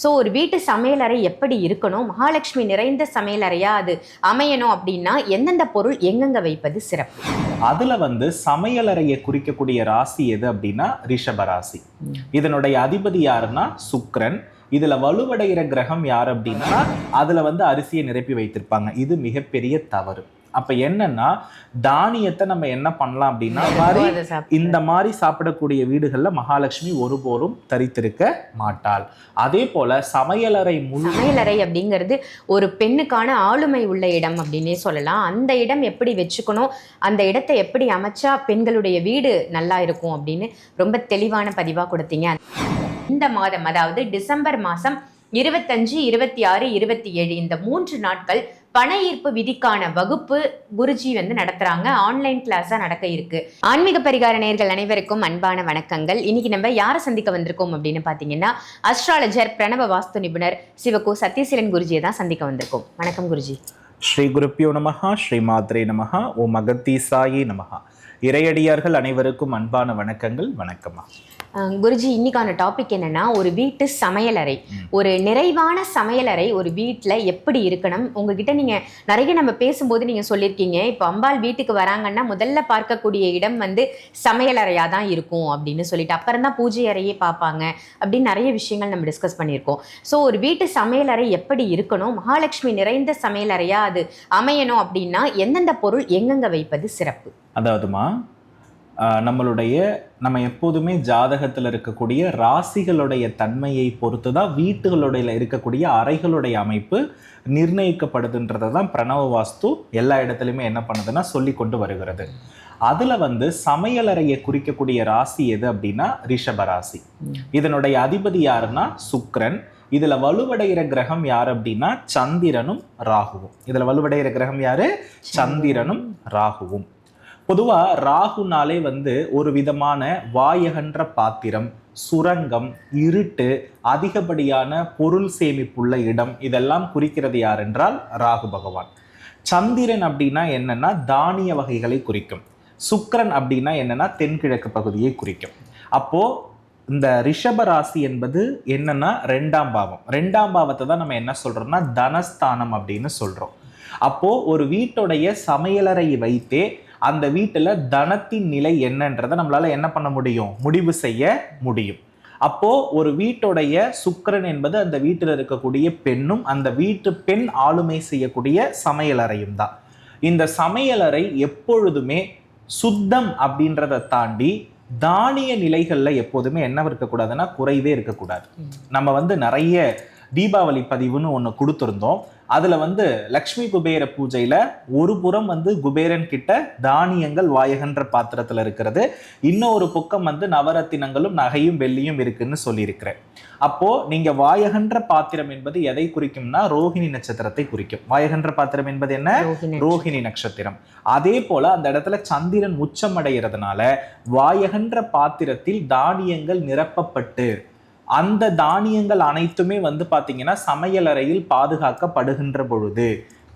So ஒரு வீட்டு சமையலறை எப்படி இருக்கணும்? மகாலட்சுமி நிறைந்த சமையலறையாக அது அமையணும் அப்படின்னா எந்தெந்த பொருள் எங்கெங்க வைப்பது சிறப்பு? அதுல வந்து சமையலறையை குறிக்கக்கூடிய ராசி எது அப்படின்னா ரிஷப ராசி. இதனுடைய அதிபதி யாருன்னா சுக்ரன். இதுல வலுவடைகிற கிரகம் யார் அப்படின்னா அதுல வந்து அரிசியை நிரப்பி வைத்திருப்பாங்க. இது மிகப்பெரிய தவறு. அப்ப என்னன்னா தானியத்தை நம்ம என்ன பண்ணலாம் அப்படின்னா மாதிரி இந்த மாதிரி சாப்பிடக்கூடிய வீடுகள்ல மகாலட்சுமி ஒருபோதும் தரித்திருக்க மாட்டாள். அதே போல சமையலறை சமையலறை அப்படிங்கிறது ஒரு பெண்ணுக்கான ஆளுமை உள்ள இடம் அப்படின்னே சொல்லலாம். அந்த இடம் எப்படி வச்சுக்கணும்? அந்த இடத்தை எப்படி அமைச்சா பெண்களுடைய வீடு நல்லா இருக்கும் அப்படின்னு ரொம்ப தெளிவான பதிவா கொடுத்தீங்க. இந்த மாதம் அதாவது டிசம்பர் மாசம் இருபத்தஞ்சு இருபத்தி ஆறு இருபத்தி ஏழு இந்த மூன்று நாட்கள் பண ஈர்ப்பு விதிக்கான வகுப்பு குருஜி வந்து நடத்துறாங்க. ஆன்லைன் கிளாஸா நடக்க இருக்கு. ஆன்மீக பரிகார நேர்கள் அனைவருக்கும் அன்பான வணக்கங்கள். இன்னைக்கு நம்ம யாரை சந்திக்க வந்திருக்கோம் அப்படின்னு பாத்தீங்கன்னா அஸ்ட்ராலஜர் பிரணவ வாஸ்து நிபுணர் சிவகோ சத்யசீலன் குருஜியை தான் சந்திக்க வந்திருக்கோம். வணக்கம் குருஜி. ஸ்ரீ குருப்பியோ நமகா ஸ்ரீ மாத்ரே நமகா ஓ மகத்தீசாயி நமகா இறையடியார்கள் அனைவருக்கும் அன்பான வணக்கங்கள். வணக்கம்மா. குருஜி இன்னைக்கான டாபிக் என்னன்னா ஒரு வீட்டு சமையலறை. ஒரு நிறைவான சமையலறை ஒரு வீட்டில் எப்படி இருக்கணும்? உங்ககிட்ட நீங்க நிறைய நம்ம பேசும்போது நீங்க சொல்லியிருக்கீங்க. இப்போ அம்பாள் வீட்டுக்கு வராங்கன்னா முதல்ல பார்க்கக்கூடிய இடம் வந்து சமையலறையா தான் இருக்கும் அப்படின்னு சொல்லிட்டு அப்புறம் தான் பூஜை அறையே பார்ப்பாங்க அப்படின்னு நிறைய விஷயங்கள் நம்ம டிஸ்கஸ் பண்ணியிருக்கோம். ஸோ ஒரு வீட்டு சமையலறை எப்படி இருக்கணும்? மகாலட்சுமி நிறைந்த சமையலறையா அது அமையணும் அப்படின்னா எந்தெந்த பொருள் எங்கெங்க வைப்பது சிறப்பு? அதாவதுமா நம்மளுடைய நம்ம எப்போதுமே ஜாதகத்தில் இருக்கக்கூடிய ராசிகளுடைய தன்மையை பொறுத்து தான் வீட்டுகளுடைய இருக்கக்கூடிய அறைகளுடைய அமைப்பு நிர்ணயிக்கப்படுதுன்றதை தான் பிரணவ வாஸ்து. எல்லா இடத்துலையுமே என்ன பண்ணுதுன்னா சொல்லி கொண்டு வருகிறது. அதில் வந்து சமையலறையை குறிக்கக்கூடிய ராசி எது அப்படின்னா ரிஷப ராசி. இதனுடைய அதிபதி யாருன்னா சுக்ரன். இதில் வலுவடைகிற கிரகம் யார் அப்படின்னா சந்திரனும் ராகுவும். இதில் வலுவடைகிற கிரகம் யாரு? சந்திரனும் ராகுவும். பொதுவாக ராகுனாலே வந்து ஒரு விதமான வாயகன்ற பாத்திரம் சுரங்கம் இருட்டு அதிகப்படியான பொருள் சேமிப்புள்ள இடம் இதெல்லாம் குறிக்கிறது யாரென்றால் ராகு பகவான். சந்திரன் அப்படின்னா என்னன்னா தானிய வகைகளை குறிக்கும். சுக்கரன் அப்படின்னா என்னன்னா தென்கிழக்கு பகுதியை குறிக்கும். அப்போ இந்த ரிஷப ராசி என்பது என்னன்னா ரெண்டாம் பாவம். ரெண்டாம் பாவத்தை தான் நம்ம என்ன சொல்றோம்னா தனஸ்தானம் அப்படின்னு சொல்றோம். அப்போ ஒரு வீட்டுடைய சமையலறை வைத்தே அந்த வீட்டுல தனத்தின் நிலை என்னன்றதை நம்மளால என்ன பண்ண முடியும்? முடிவு செய்ய முடியும். அப்போ ஒரு வீட்டுடைய சுக்கிரன் என்பது அந்த வீட்டில் இருக்கக்கூடிய பெண்ணும் அந்த வீட்டு பெண் ஆளுமை செய்யக்கூடிய சமையலறையும் தான். இந்த சமையலறை எப்பொழுதுமே சுத்தம் அப்படின்றத தாண்டி தானிய நிலைகள்ல எப்போதுமே என்ன இருக்கக்கூடாதுன்னா குறைவே இருக்கக்கூடாது. நம்ம வந்து நிறைய தீபாவளி பதிவுன்னு ஒன்று கொடுத்துருந்தோம். அதுல வந்து லக்ஷ்மி குபேர பூஜையில ஒரு புறம் வந்து குபேரன் கிட்ட தானியங்கள் வாயகன்ற பாத்திரத்துல இருக்கிறது. இன்னொரு பக்கம் வந்து நவரத்தினங்களும் நகையும் வெள்ளியும் இருக்குன்னு சொல்லியிருக்கிறேன். அப்போ நீங்க வாயகன்ற பாத்திரம் என்பது எதை குறிக்கும்னா ரோஹிணி நட்சத்திரத்தை குறிக்கும். வாயகன்ற பாத்திரம் என்பது என்ன? ரோஹிணி நட்சத்திரம். அதே போல அந்த இடத்துல சந்திரன் உச்சமடைகிறதுனால வாயகன்ற பாத்திரத்தில் தானியங்கள் நிரப்பப்பட்டு அந்த தானியங்கள் அனைத்துமே வந்து பார்த்திங்கன்னா சமையலறையில் பாதுகாக்கப்படுகின்ற பொழுது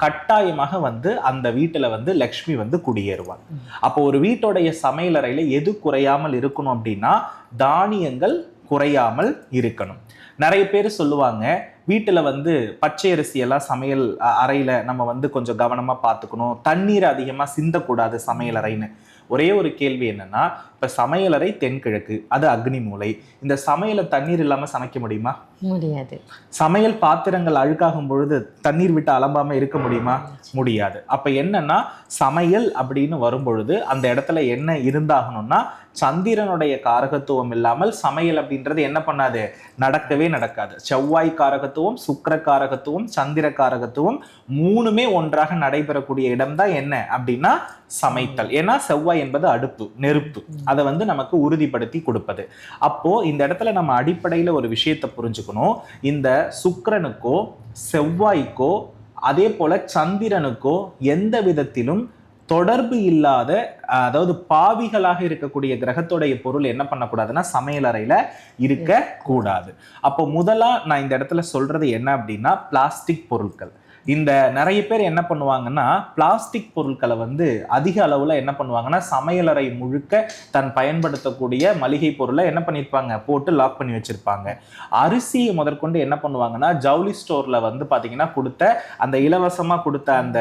கட்டாயமாக வந்து அந்த வீட்டில் வந்து லக்ஷ்மி வந்து குடியேறுவாள். அப்போ ஒரு வீட்டோடைய சமையலறையில் எது குறையாமல் இருக்கணும் அப்படின்னா தானியங்கள் குறையாமல் இருக்கணும். நிறைய பேர் சொல்லுவாங்க வீட்டில் வந்து பச்சை அரிசியெல்லாம் சமையல் அறையில் நம்ம வந்து கொஞ்சம் கவனமாக பார்த்துக்கணும். தண்ணீர் அதிகமாக சிந்தக்கூடாது சமையல் அறைன்னு ஒரே ஒரு கேள்வி என்னன்னா இப்ப சமையலறை தென்கிழக்கு அது அக்னி மூலை. இந்த சமையலை தண்ணீர் இல்லாம சமைக்க முடியுமா? முடியாது. சமையல் பாத்திரங்கள் அழுக்காகும் பொழுது தண்ணீர் விட்டு அலம்பாம இருக்க முடியுமா? முடியாது. அப்ப என்னன்னா சமையல் அப்படின்னு வரும்பொழுது அந்த இடத்துல என்ன இருந்தாகணும்னா சந்திரனுடைய காரகத்துவம் இல்லாமல் சமையல் அப்படின்றது என்ன பண்ணாது? நடக்கவே நடக்காது. செவ்வாய் காரகத்துவம் சுக்கிர காரகத்துவம் சந்திர காரகத்துவம் மூணுமே ஒன்றாக நடைபெறக்கூடிய இடம் தான் என்ன? அப்படின்னா சமைத்தல். ஏன்னா செவ்வாய் என்பது அடுப்பு நெருப்பு. அதை வந்து நமக்கு உறுதிப்படுத்தி கொடுப்பது. அப்போ இந்த இடத்துல நம்ம அடிப்படையில் ஒரு விஷயத்தை புரிஞ்சுக்கணும். இந்த சுக்கரனுக்கோ செவ்வாய்க்கோ அதே போல சந்திரனுக்கோ எந்த விதத்திலும் தொடர்பு இல்லாத அதாவது பாவிகளாக இருக்கக்கூடிய கிரகத்துடைய பொருள் என்ன பண்ணக்கூடாதுன்னா சமையலறையில இருக்க கூடாது. அப்போ முதலா நான் இந்த இடத்துல சொல்றது என்ன அப்படின்னா பிளாஸ்டிக் பொருட்கள். இந்த நிறைய பேர் என்ன பண்ணுவாங்கன்னா பிளாஸ்டிக் பொருட்களை வந்து அதிக அளவுல என்ன பண்ணுவாங்கன்னா சமையலறை முழுக்க தன் பயன்படுத்தக்கூடிய மளிகை பொருளை என்ன பண்ணியிருப்பாங்க போட்டு லாக் பண்ணி வச்சிருப்பாங்க. அரிசியை முதற்கொண்டு என்ன பண்ணுவாங்கன்னா ஜவுளி ஸ்டோர்ல வந்து பாத்தீங்கன்னா கொடுத்த அந்த இலவசமா கொடுத்த அந்த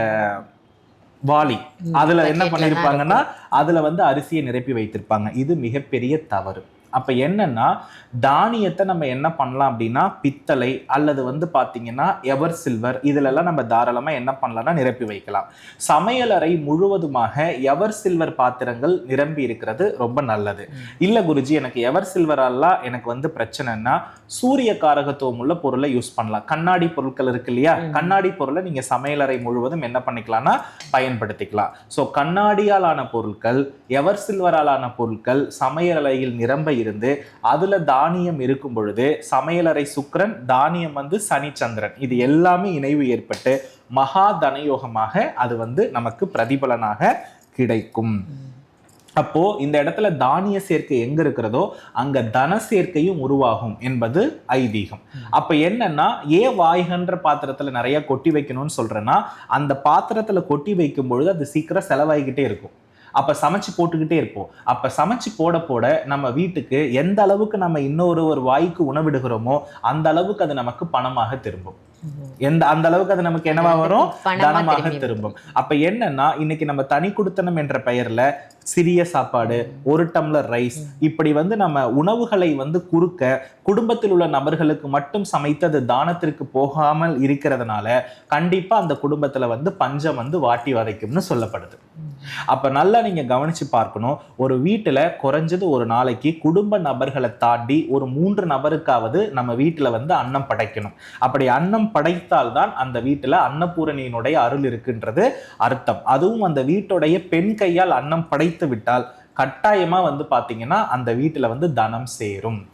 வாளி அதுல என்ன Bucketல பண்ணிருப்பாங்கன்னா அதுல வந்து அரிசியை நிரப்பி வைத்திருப்பாங்க. இது மிகப்பெரிய தவறு. அப்ப என்னன்னா தானியத்தை நம்ம என்ன பண்ணலாம் அப்படின்னா பித்தளை அல்லது வந்து பாத்தீங்கன்னா எவர் சில்வர் இதுல எல்லாம் நம்ம தாராளமா என்ன பண்ணலாம்னா நிரப்பி வைக்கலாம். சமையலறை முழுவதுமாக எவர் சில்வர் பாத்திரங்கள் நிரம்பி இருக்கிறது ரொம்ப நல்லது. இல்ல குருஜி எனக்கு எவர் சில்வரெல்லாம் எனக்கு வந்து பிரச்சனைன்னா சூரிய காரகத்துவம் உள்ள பொருளை யூஸ் பண்ணலாம். கண்ணாடி பொருட்கள் இருக்கு இல்லையா. கண்ணாடி பொருளை நீங்க சமையலறை முழுவதும் என்ன பண்ணிக்கலாம்னா பயன்படுத்திக்கலாம். ஸோ கண்ணாடியால் ஆன பொருட்கள் எவர் சில்வரால் ஆன பொருட்கள் சமையலறையில் நிரம்ப இருந்து அதுல தானியம் இருக்கும் பொழுது சமையலறை சுக்கரன் தானியம் வந்து சனி சந்திரன். இது எல்லாமே இணைவு ஏற்பட்டு மகா தனயோகமாக அது வந்து நமக்கு பிரதிபலனாக கிடைக்கும். அப்போ இந்த இடத்துல தானிய சேர்க்கை எங்க இருக்கிறதோ அங்க தன சேர்க்கையும் உருவாகும் என்பது ஐதீகம். அப்ப என்னன்னா ஏன் வாய்கன்ற பாத்திரத்துல நிறைய கொட்டி வைக்கணும்னு சொல்றேன்னா அந்த பாத்திரத்துல கொட்டி வைக்கும் பொழுது அது சீக்கிரம் செலவாகிக்கிட்டே இருக்கும். அப்ப சமைச்சு போட்டுக்கிட்டே இருப்போம். அப்ப சமைச்சு போட போட நம்ம வீட்டுக்கு எந்த அளவுக்கு நம்ம இன்னொரு ஒரு வாய்க்கு உணவிடுகிறோமோ அந்த அளவுக்கு அது நமக்கு பணமாக திரும்பும். எந்த அந்த அளவுக்கு அது நமக்கு என்னவா வரும்? தனமாக திரும்பி திரும்பும். அப்ப என்னன்னா இன்னைக்கு நம்ம தனி குடுத்தனம் என்ற பெயர்ல சிறிய சாப்பாடு ஒரு டம்ளர் ரைஸ் இப்படி வந்து நம்ம உணவுகளை வந்து குறுக்க குடும்பத்தில் உள்ள நபர்களுக்கு மட்டும் சமைத்து அது தானத்திற்கு போகாமல் இருக்கிறதுனால கண்டிப்பா அந்த குடும்பத்துல வந்து பஞ்சம் வந்து வாட்டி வதைக்கும்னு சொல்லப்படுது. அப்ப நல்லா நீங்க கவனிச்சு பார்க்கணும். ஒரு வீட்டுல குறைஞ்சது ஒரு நாளைக்கு குடும்ப நபர்களை தாண்டி ஒரு மூன்று நபருக்காவது நம்ம வீட்டுல வந்து அன்னம் படைக்கணும். அப்படி அன்னம் படைத்தால்தான் அந்த வீட்டுல அன்னபூரணியினுடைய அருள் இருக்குன்றது அர்த்தம். அதுவும் அந்த வீட்டுடைய பெண் கையால் அன்னம் படைத்து விட்டால் கட்டாயமா வந்து பாத்தீங்கன்னா அந்த வீட்டுல வந்து தனம் சேரும்.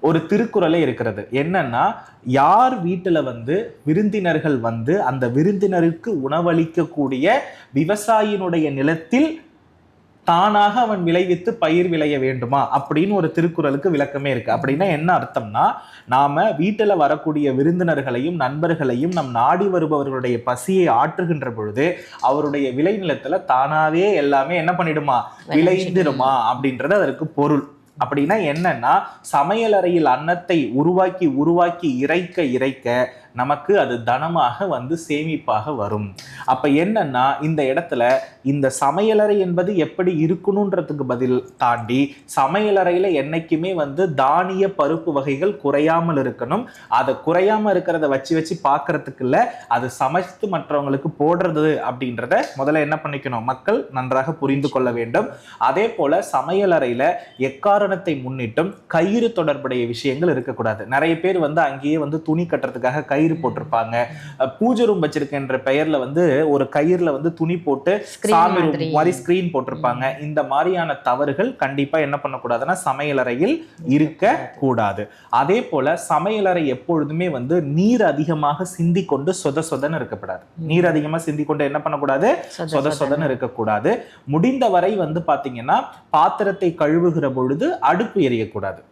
ஒரு திருக்குறளே இருக்கிறது. என்னன்னா யார் வீட்டுல வந்து விருந்தினர்கள் வந்து அந்த விருந்தினருக்கு உணவளிக்கக்கூடிய விவசாயினுடைய நிலத்தில் தானாக அவன் விளைவித்து பயிர் விளைய வேண்டுமா? அப்படின்னு ஒரு திருக்குறளுக்கு விளக்கமே இருக்கு. அப்படின்னா என்ன அர்த்தம்னா நாம வீட்டுல வரக்கூடிய விருந்தினர்களையும் நண்பர்களையும் நம் நாடி வருபவர்களுடைய பசியை ஆற்றுகின்ற பொழுது அவருடைய விளைநிலத்துல தானாவே எல்லாமே என்ன பண்ணிடுமா? விளைந்திருமா அப்படின்றது அதற்கு பொருள். அப்படின்னா என்னன்னா சமையலறையில் அன்னத்தை உருவாக்கி உருவாக்கி இறைக்க இறைக்க நமக்கு அது தனமாக வந்து சேமிப்பாக வரும். அப்ப என்னன்னா இந்த இடத்துல இந்த சமையலறை என்பது எப்படி இருக்கணுன்றதுக்கு பதில் தாண்டி சமையலறையில என்னைக்குமே வந்து தானிய பருப்பு வகைகள் குறையாமல் இருக்கணும். அதை குறையாம இருக்கிறத வச்சு வச்சு பார்க்கறதுக்கு இல்ல அது சமைத்து மற்றவங்களுக்கு போடுறது அப்படின்றத முதல்ல என்ன பண்ணிக்கணும்? மக்கள் நன்றாக புரிந்து கொள்ள வேண்டும். அதே போல சமையலறையில எக்காரணத்தை முன்னிட்டும் கயிறு தொடர்புடைய விஷயங்கள் இருக்கக்கூடாது. நிறைய பேர் வந்து அங்கேயே வந்து துணி கட்டுறதுக்காக கயிறு போட்டிருப்பாங்க. அஹ் பூஜை ரூம் வச்சிருக்கின்ற பெயர்ல வந்து ஒரு கயிறுல வந்து துணி போட்டு சாமி room மாதிரி. ஸ்கிரீன் போட்டிருப்பாங்க. இந்த மாதிரியான தவறுகள் கண்டிப்பா என்ன பண்ணக்கூடாதுன்னா சமையலறையில் இருக்க கூடாது. அதே போல சமையலறை எப்பொழுதுமே வந்து நீர் அதிகமாக சிந்தி கொண்டு சொத சொதன்னு இருக்கக்கூடாது. நீர் அதிகமா சிந்தி கொண்டு என்ன பண்ணக்கூடாது? சொத சொத சொதன்னு இருக்கக்கூடாது. முடிந்தவரை வந்து பாத்தீங்கன்னா பாத்திரத்தை கழுவுகிற பொழுது அடுப்பு எரியக்கூடாது.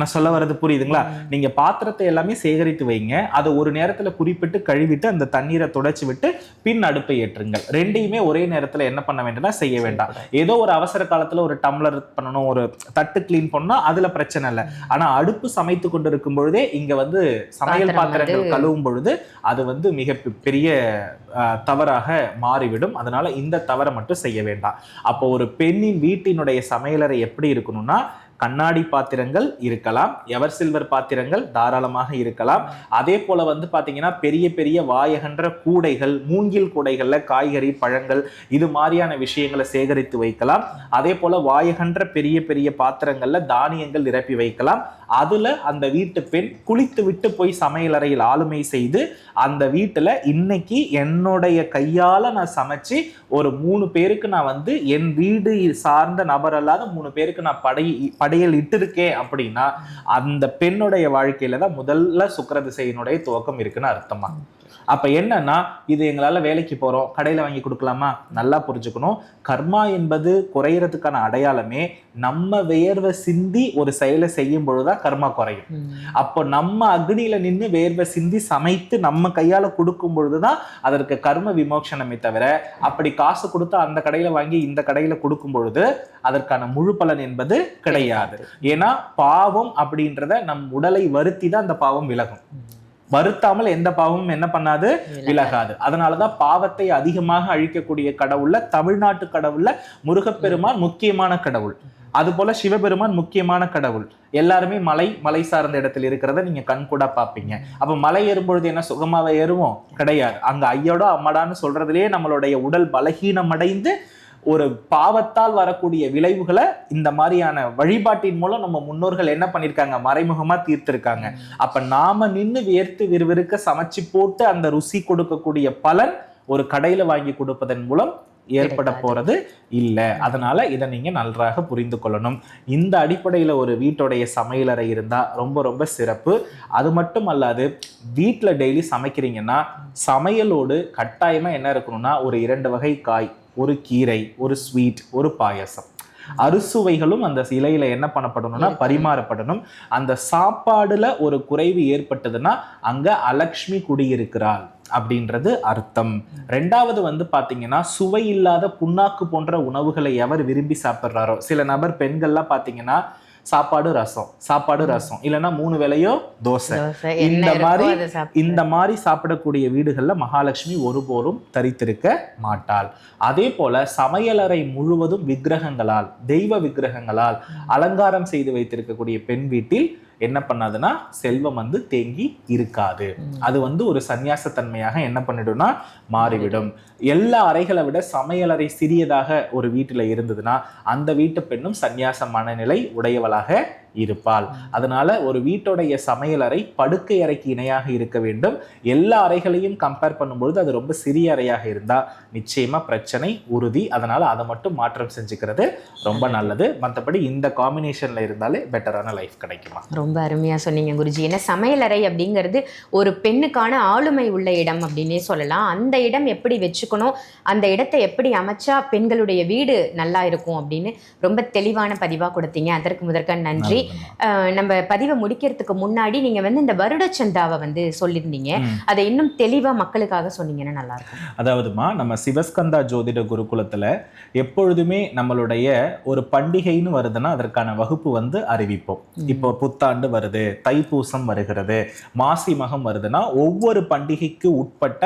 நான் சொல்ல வர்றது புரியுதுங்களா? நீங்க பாத்திரத்தை எல்லாமே சேகரித்து வைங்க. அதை ஒரு நேரத்துல குறிப்பிட்டு கழுவிட்டு அந்த தண்ணீரை தொடச்சி விட்டு பின் அடுப்பை ஏற்றுங்கள். ரெண்டையுமே ஒரே நேரத்துல என்ன பண்ண வேண்டும்னா செய்ய வேண்டாம். ஏதோ ஒரு அவசர காலத்துல ஒரு டம்ளர் பண்ணணும் ஒரு தட்டு க்ளீன் பண்ணணும் அதுல பிரச்சனை இல்லை. ஆனா அடுப்பு சமைத்து கொண்டு இருக்கும் பொழுதே இங்க வந்து சமையல் பாத்திரங்கள் கழுவும் பொழுது அது வந்து மிக பெரிய தவறாக மாறிவிடும். அதனால இந்த தவறை மட்டும் செய்ய வேண்டாம். அப்போ ஒரு பெண்ணின் வீட்டினுடைய சமையலறை எப்படி இருக்கணும்னா கண்ணாடி பாத்திரங்கள் இருக்கலாம் எவர் சில்வர் பாத்திரங்கள் தாராளமாக இருக்கலாம். அதே போல வந்து பார்த்தீங்கன்னா பெரிய பெரிய வாயகன்ற கூடைகள் மூங்கில் கூடைகளில் காய்கறி பழங்கள் இது மாதிரியான விஷயங்களை சேகரித்து வைக்கலாம். அதே போல வாயகன்ற பெரிய பெரிய பாத்திரங்களில் தானியங்கள் நிரப்பி வைக்கலாம். அதுல அந்த வீட்டு பெண் குளித்து விட்டு போய் சமையலறையில் ஆளுமை செய்து அந்த வீட்டில் இன்னைக்கு என்னுடைய கையால் நான் சமைச்சு ஒரு மூணு பேருக்கு நான் வந்து என் வீடு சார்ந்த நபர் அல்லாத மூணு பேருக்கு நான் படை படையல் இட்டிருக்கே அப்படின்னா அந்த பெண்ணுடைய வாழ்க்கையில தான் முதல்ல சுக்கிர திசையினுடைய துவக்கம் இருக்குன்னு அர்த்தமா? அப்ப என்னன்னா இது எங்களால வேலைக்கு போறோம் கடையில வாங்கி கொடுக்கலாமா? நல்லா புரிஞ்சுக்கணும். கர்மா என்பது குறையறதுக்கான அடையாளமே நம்ம வேர்வை சிந்தி ஒரு செயலை செய்யும் பொழுதுதான் கர்மா குறையும். அப்போ நம்ம அக்னியில நின்று வேர்வை சிந்தி சமைத்து நம்ம கையால கொடுக்கும் பொழுதுதான் அதற்கு கர்ம விமோசனமே தவிர அப்படி காசு கொடுத்து அந்த கடையில வாங்கி இந்த கடையில கொடுக்கும் பொழுது அதற்கான முழு பலன் என்பது கிடையாது. ஏன்னா பாவம் அப்படின்றத நம் உடலை வருத்தி தான் அந்த பாவம் விலகும். வருத்தாமல் எந்த பாவமும் என்ன பண்ணாது? விலகாது. அதனாலதான் பாவத்தை அதிகமாக அழிக்கக்கூடிய கடவுள்ல தமிழ்நாட்டு கடவுள்ல முருகப்பெருமான் முக்கியமான கடவுள். அதுபோல சிவபெருமான் முக்கியமான கடவுள். எல்லாருமே மலை மலை சார்ந்த இடத்துல இருக்கிறத நீங்க கண்கூடா பாப்பீங்க அப்ப மலை ஏறும்பொழுது என்ன சுகமாவே ஏறுவோம்? கிடையாது. அங்க ஐயோட அம்மாடான்னு சொல்றதுலயே நம்மளுடைய உடல் பலகீனம் அடைந்து ஒரு பாவத்தால் வரக்கூடிய விளைவுகளை இந்த மாதிரியான வழிபாட்டின் மூலம் நம்ம முன்னோர்கள் என்ன பண்ணிருக்காங்க? மறைமுகமா தீர்த்திருக்காங்க. அப்ப நாம நின்னு வியர்த்து விறுவிறுக்க சமைச்சு போட்டு அந்த ருசி கொடுக்கக்கூடிய பலன் ஒரு கடையில வாங்கி கொடுப்பதன் மூலம் ஏற்பட. போறது இல்ல. அதனால இதை நீங்க நன்றாக புரிந்து கொள்ளணும். இந்த அடிப்படையில ஒரு வீட்டுடைய சமையலறை இருந்தா ரொம்ப ரொம்ப சிறப்பு. அது மட்டும் அல்லாது வீட்டுல டெய்லி சமைக்கிறீங்கன்னா சமையலோடு கட்டாயமா என்ன இருக்கணும்னா ஒரு இரண்டு வகை காய். ஒரு கீரை ஒரு ஸ்வீட் ஒரு பாயசம். அறுசுவைகளும் அந்த இலையில என்ன பண்ணப்படணும்னா. பரிமாறப்படணும். அந்த சாப்பாடுல ஒரு குறைவு ஏற்பட்டதுன்னா அங்க அலக்ஷ்மி குடியிருக்கிறாள் அப்படின்றது அர்த்தம். ரெண்டாவது வந்து பாத்தீங்கன்னா சுவை இல்லாத புண்ணாக்கு போன்ற உணவுகளை எவர் விரும்பி சாப்பிட்றாரோ? சில நபர் பெண்கள்லாம் பாத்தீங்கன்னா சாப்பாடு ரசம். சாப்பாடு ரசம். இல்லைன்னா மூணு வேளையோ தோசை. இந்த மாதிரி. இந்த மாதிரி சாப்பிடக்கூடிய வீடுகள்ல மகாலட்சுமி ஒருபோதும் தரித்திருக்க மாட்டாள். அதே போல சமையலறை முழுவதும் விக்கிரகங்களால் தெய்வ விக்கிரகங்களால் அலங்காரம் செய்து வைத்திருக்கக்கூடிய பெண் வீட்டில் என்ன பண்ணாதுன்னா செல்வம் வந்து தேங்கி இருக்காது. அது வந்து ஒரு சந்நியாச தன்மையாக என்ன பண்ணிடும்னா மாறிவிடும் எல்லா அறைகளை விட சமையலறை சிறியதாக ஒரு வீட்டுல இருந்ததுன்னா அந்த வீட்டு பெண்ணும் சந்நியாச மனநிலை உடையவளாக இருப்பாள். அதனால ஒரு வீட்டுடைய சமையலறை படுக்கை அறைக்கு இணையாக இருக்க வேண்டும். எல்லா அறைகளையும் கம்பேர் பண்ணும்பொழுது அது ரொம்ப சிறிய அறையாக இருந்தா நிச்சயமா பிரச்சனை உறுதி. அதனால அதை மட்டும் மாற்றம் செஞ்சுக்கிறது ரொம்ப நல்லது. மற்றபடி இந்த காம்பினேஷன்ல இருந்தாலே பெட்டரான லைஃப் கிடைக்குமா? ரொம்ப அருமையா சொன்னீங்க குருஜி. ஏன்னா சமையலறை அப்படிங்கிறது ஒரு பெண்ணுக்கான ஆளுமை உள்ள இடம் அப்படின்னே சொல்லலாம். அந்த இடம் எப்படி வச்சுக்கணும்? அந்த இடத்தை எப்படி அமைச்சா பெண்களுடைய வீடு நல்லா இருக்கும் அப்படின்னு ரொம்ப தெளிவான பதிவா கொடுத்தீங்க. அதற்கு முதற்க நன்றி. நம்ம பதிவை முடிக்கிறதுக்கு முன்னாடி நீங்க வந்து இந்த வருட சந்தாவை வந்து சொல்லியிருந்தீங்க. அதை இன்னும் தெளிவா மக்களுக்காக சொன்னீங்கன்னா நல்லா இருக்கும் அதாவதுமா நம்ம சிவஸ்கந்தா ஜோதிட குருகுலத்துல எப்பொழுதுமே நம்மளுடைய ஒரு பண்டிகைன்னு வருதுன்னா அதற்கான வகுப்பு வந்து அறிவிப்போம். இப்போ புத்தாண்டு வருது தைப்பூசம் வருகிறது மாசி மகம் வருதுன்னா ஒவ்வொரு பண்டிகைக்கு உட்பட்ட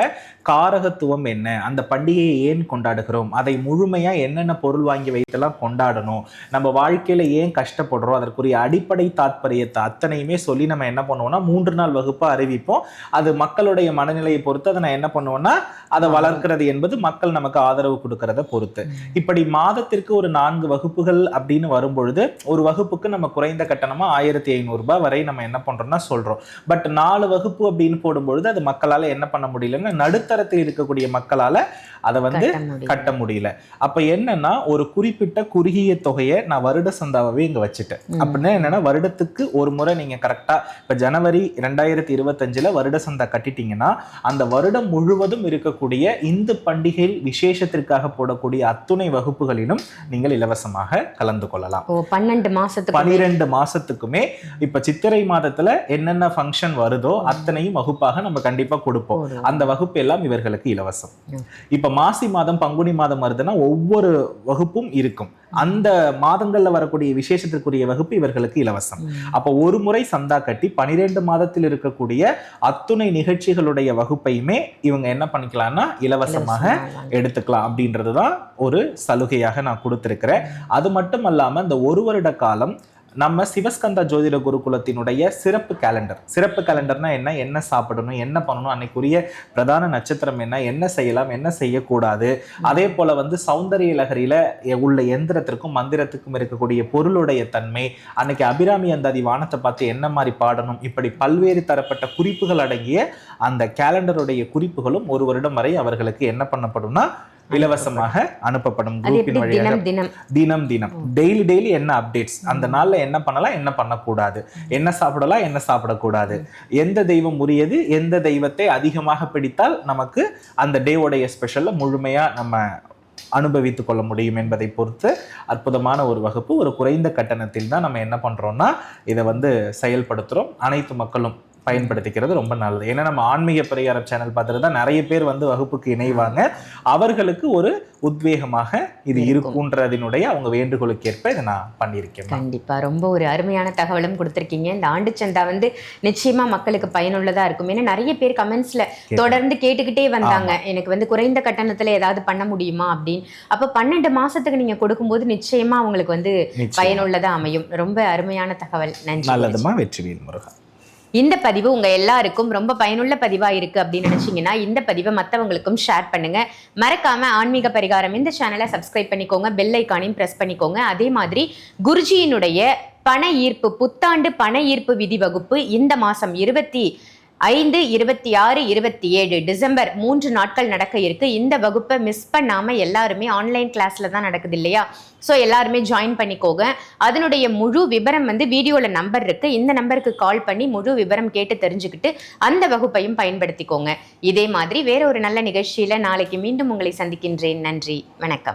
காரகத்துவம் என்ன அந்த பண்டிகையை ஏன் கொண்டாடுகிறோம் அதை முழுமையா என்னென்ன பொருள் வாங்கி வைத்தெல்லாம் கொண்டாடணும் நம்ம வாழ்க்கையில ஏன் கஷ்டப்படுறோம் அதற்குரிய அடிப்படை தாத்பரியத்தை அத்தனையுமே சொல்லி நம்ம என்ன பண்ணுவோம்னா மூன்று நாள் வகுப்பா அறிவிப்போம். அது மக்களுடைய மனநிலையை பொறுத்து அதை நான் என்ன பண்ணுவேன்னா அதை வளர்க்கிறது என்பது மக்கள் நமக்கு ஆதரவு கொடுக்கறத பொறுத்து. இப்படி மாதத்திற்கு ஒரு நான்கு வகுப்புகள் அப்படின்னு வரும்பொழுது ஒரு வகுப்புக்கு நம்ம குறைந்த கட்டணமா ஆயிரத்தி ஐநூறு ரூபாய் வரை நம்ம என்ன பண்றோம்னா சொல்றோம். பட் நாலு வகுப்பு அப்படின்னு போடும்பொழுது அது மக்களால என்ன பண்ண முடியலன்னா நடுத்தரத்தில் இருக்கக்கூடிய மக்களால அதை வந்து கட்ட முடியல. அப்ப என்னன்னா ஒரு குறிப்பிட்ட குறுகிய தொகையை நான் வருட சந்தாவே இங்க வச்சுட்டேன். அப்படின்னா என்னன்னா வருடத்துக்கு ஒரு முறை நீங்க கரெக்டா இப்ப ஜனவரி ரெண்டாயிரத்தி இருபத்தஞ்சுல வருட சந்தா கட்டிட்டீங்கன்னா அந்த வருடம் முழுவதும் இருக்கக்கூடிய இந்து பண்டிகை விசேஷத்திற்காக போடக்கூடிய அத்துணை வகுப்புகளிலும் நீங்கள் இலவசமாக கலந்து கொள்ளலாம். பன்னெண்டு மாசத்துக்கு பனிரெண்டு மாசத்துக்குமே இப்ப சித்திரை மாதத்துல என்னென்ன ஃபங்க்ஷன் வருதோ அத்தனையும் வகுப்பாக நம்ம கண்டிப்பா கொடுப்போம். அந்த வகுப்பு எல்லாம் இவர்களுக்கு இலவசம். ம். இப்ப மாசி மாதம் பங்குனி மாதம் வருதுன்னா ஒவ்வொரு வகுப்பும் இருக்கும் அந்த மாதங்கள்ல வரக்கூடிய விசேஷத்திற்குரிய வகுப்பு இவர்களுக்கு இலவசம். அப்ப ஒரு முறை சந்தா கட்டி பனிரெண்டு மாதத்தில் இருக்கக்கூடிய அத்துணை நிகழ்ச்சிகளுடைய வகுப்பையுமே இவங்க என்ன பண்ணிக்கலாம்னா இலவசமாக. எடுத்துக்கலாம் அப்படின்றது தான் ஒரு சலுகையாக நான் கொடுத்திருக்கிறேன் அது மட்டும் அல்லாம இந்த ஒரு வருட காலம் நம்ம சிவஸ்கந்தா ஜோதிட குருகுலத்தினுடைய சிறப்பு கேலண்டர் சிறப்பு கேலண்டர்னா என்ன? என்ன சாப்பிடணும்? என்ன பண்ணணும்? அன்னைக்குரிய பிரதான நட்சத்திரம் என்ன? என்ன செய்யலாம்? என்ன செய்யக்கூடாது? அதே போல வந்து சௌந்தரிய லகரியில உள்ள எந்திரத்திற்கும் மந்திரத்துக்கும் இருக்கக்கூடிய பொருளுடைய தன்மை அன்னைக்கு அபிராமி அந்தாதி வானத்தை பார்த்து என்ன மாதிரி பாடணும்? இப்படி பல்வேறு தரப்பட்ட குறிப்புகள் அடங்கிய அந்த கேலண்டருடைய குறிப்புகளும் ஒரு வருடம் வரை அவர்களுக்கு என்ன பண்ணப்படும்னா இலவசமாக அனுப்பப்படும் குரூப்பின் வழியாக தினம் தினம். டெய்லி டெய்லி என்ன அப்டேட்ஸ் அந்த நாள்ல என்ன பண்ணலாம் என்ன பண்ணக்கூடாது? என்ன சாப்பிடலாம் என்ன சாப்பிடக்கூடாது? எந்த தெய்வம் உரியது எந்த தெய்வத்தை அதிகமாக பிடித்தால் நமக்கு அந்த டேவோடைய ஸ்பெஷல்ல முழுமையா நம்ம அனுபவித்துக் கொள்ள முடியும் என்பதை பொறுத்து அற்புதமான ஒரு வகுப்பு ஒரு குறைந்த கட்டணத்தில் தான் நம்ம என்ன பண்றோம்னா இதை வந்து செயல்படுத்துறோம். அனைத்து மக்களும் பயன்படுத்திக்கிறது ரொம்ப நல்லது. ஏன்னா நம்ம ஆன்மீக பரிகாரம் சேனல் பார்த்துட்டு தான் நிறைய பேர் வந்து வகுப்புக்கு இணைவாங்க. அவர்களுக்கு ஒரு உத்வேகமாக இது. இருக்குன்றதினுடைய அவங்க வேண்டுகோளுக்கு ஏற்ப இதை நான் பண்ணியிருக்கேன் கண்டிப்பா. ரொம்ப ஒரு அருமையான தகவலும் கொடுத்திருக்கீங்க. இந்த ஆண்டு சந்தா வந்து நிச்சயமா மக்களுக்கு பயனுள்ளதா இருக்கும். ஏன்னா நிறைய பேர் கமெண்ட்ஸ்ல தொடர்ந்து கேட்டுக்கிட்டே வந்தாங்க. எனக்கு வந்து குறைந்த கட்டணத்துல ஏதாவது பண்ண முடியுமா அப்படின்னு. அப்ப பன்னெண்டு மாசத்துக்கு நீங்க கொடுக்கும்போது நிச்சயமா அவங்களுக்கு வந்து. பயனுள்ளதா அமையும். ரொம்ப அருமையான தகவல். நன்றி. நல்லதுமா வெற்றிவேல் முருகா இந்த பதிவு உங்க எல்லாருக்கும் ரொம்ப பயனுள்ள பதிவா இருக்கு அப்படின்னு நினைச்சீங்கன்னா இந்த பதிவை மற்றவங்களுக்கும் ஷேர் பண்ணுங்க. மறக்காம ஆன்மீக பரிகாரம் இந்த சேனலை சப்ஸ்கிரைப் பண்ணிக்கோங்க. பெல் ஐக்கானையும் பிரஸ் பண்ணிக்கோங்க. அதே மாதிரி குருஜியினுடைய பண ஈர்ப்பு புத்தாண்டு பண ஈர்ப்பு விதி வகுப்பு இந்த மாசம் இருபத்தி ஐந்து இருபத்தி ஆறு இருபத்தி ஏழு டிசம்பர் மூன்று நாட்கள் நடக்க இருக்கு. இந்த வகுப்பை மிஸ் பண்ணாம எல்லாருமே ஆன்லைன் கிளாஸ்ல தான் நடக்குது இல்லையா? ஸோ எல்லாருமே ஜாயின் பண்ணிக்கோங்க. அதனுடைய முழு விவரம் வந்து வீடியோல நம்பர் இருக்கு. இந்த நம்பருக்கு கால் பண்ணி முழு விவரம் கேட்டு தெரிஞ்சுக்கிட்டு அந்த வகுப்பையும் பயன்படுத்திக்கோங்க. இதே மாதிரி வேற ஒரு நல்ல நிகழ்ச்சியில நாளைக்கு மீண்டும் உங்களை சந்திக்கின்றேன். நன்றி. வணக்கம்.